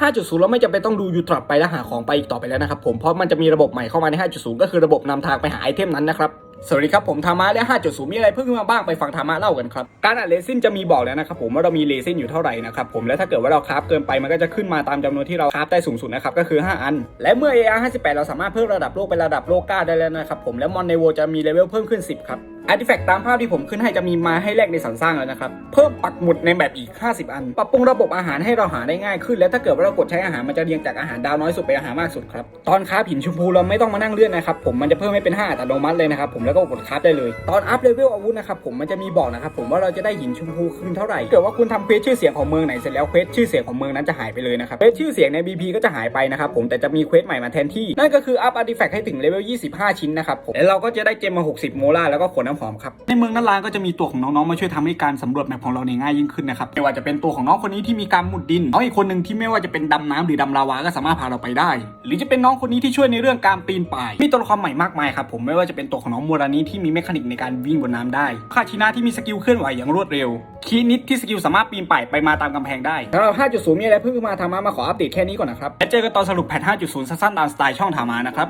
5.0 เราไม่จำเป็นต้องดูยูทรัพไปแล้วหาของไปอีกต่อไปแล้วนะครับผมเพราะมันจะมีระบบใหม่เข้ามาใน 5.0 ก็คือระบบนำทางไปหาไอเทมนั้นนะครับสวัสดีครับผมธรรมะและ 5.0 มีอะไรเพิ่งมาบ้างไปฟังธรรมะเล่ากันครับ การอ่านเลซินจะมีบอกแล้วนะครับผมว่าเรามีเลซินอยู่เท่าไหร่นะครับผมและถ้าเกิดว่าเราคราฟเกินไปมันก็จะขึ้นมาตามจำนวนที่เราคราฟได้สูงสุดนะครับก็คือ 5 อัน และเมื่อ AR 58 เราสามารถเพิ่มระดับโลกเป็นระดับโลก9ได้แล้วนะครับผมและมอนในโวจะมีเลเวลเพิ่มขึ้น 10 ครับ อาร์ติแฟกต์ตามภาพที่ผมขึ้นให้จะมีมาให้แลกในสันสร้างแล้วนะครับ เพิ่มปักหมุดในแบบอีก 50 อัน ปรับปรุงระบบอาหารให้เราหาได้ง่ายขึ้น และถ้าเกิดว่าเรากดใช้อาหารมันจะเรียงจากอาหารดาวน้อยสุดไปอาหารมากสุดครับ ตอนคราฟหินชมพูเราไม่ต้องมานั่งเลื่อนนะครับผมมันจะเพิ่มให้เป็น 5 อัตโนมัติเลยนะครับผมแล้วก็กดคราฟได้เลย ตอนอัพเลเวลอาวุธนะครับผมมันจะมีบอกนะครับผมว่าเราจะได้หินชมพูคืนเท่าไหร่เกิดว่าคุณทำเควสชื่อเสียงของเมืองไหนเสร็จแล้วเควสชื่อเสียงของเมืองนั้นจะหายไปเลยนะครับเควสชื่อเสียงใน BP ก็จะหายไปนะครับผมแต่จะมีเควสใหม่มาแทนที่นั่นก็คืออัพอาร์ติแฟกต์ให้ถึงเลเวล25 ชิ้นนะครับผมแล้วเราก็จะได้เจมมา 60 โมลาแล้วก็ขนน้ำหอมครับในเมืองนันลานก็จะมีตัวของน้องๆมาช่วยทำให้การสำรวจแมปของเราเนี่ยง่ายยิ่งขึ้นนะครับไม่ว่าจะเป็นตัวของน้องคนนี้ที่มีการมุดดินน้องอีกคนหนึ่งที่ไม่ว่าจะเป็นดำน้ำหรือดำลาวาก็สามารถพาเราไปได้ หรือจะเป็นน้องคนนี้ที่ช่วยในเรื่องการปีนป่ายมีตัวละครใหม่มากมายครับผมไม่ว่าจะเป็นตัวของน้องมูรานีที่มีเมคานิกในการวิ่งบนน้ำได้คาชินะที่มีสกิลเคลื่อนไหวอย่างรวดเร็วคีนิดที่สกิลสามารถปีนป่ายไปมาตามกำแพงได้สำหรับ5.0มีอะไรเพิ่งมาทามามาขออัปเดตแค่นี้ก่อนนะครับและเจอกันตอนสรุปแพท5.0สั้นๆตามสไตล์ช่องทามานะครับ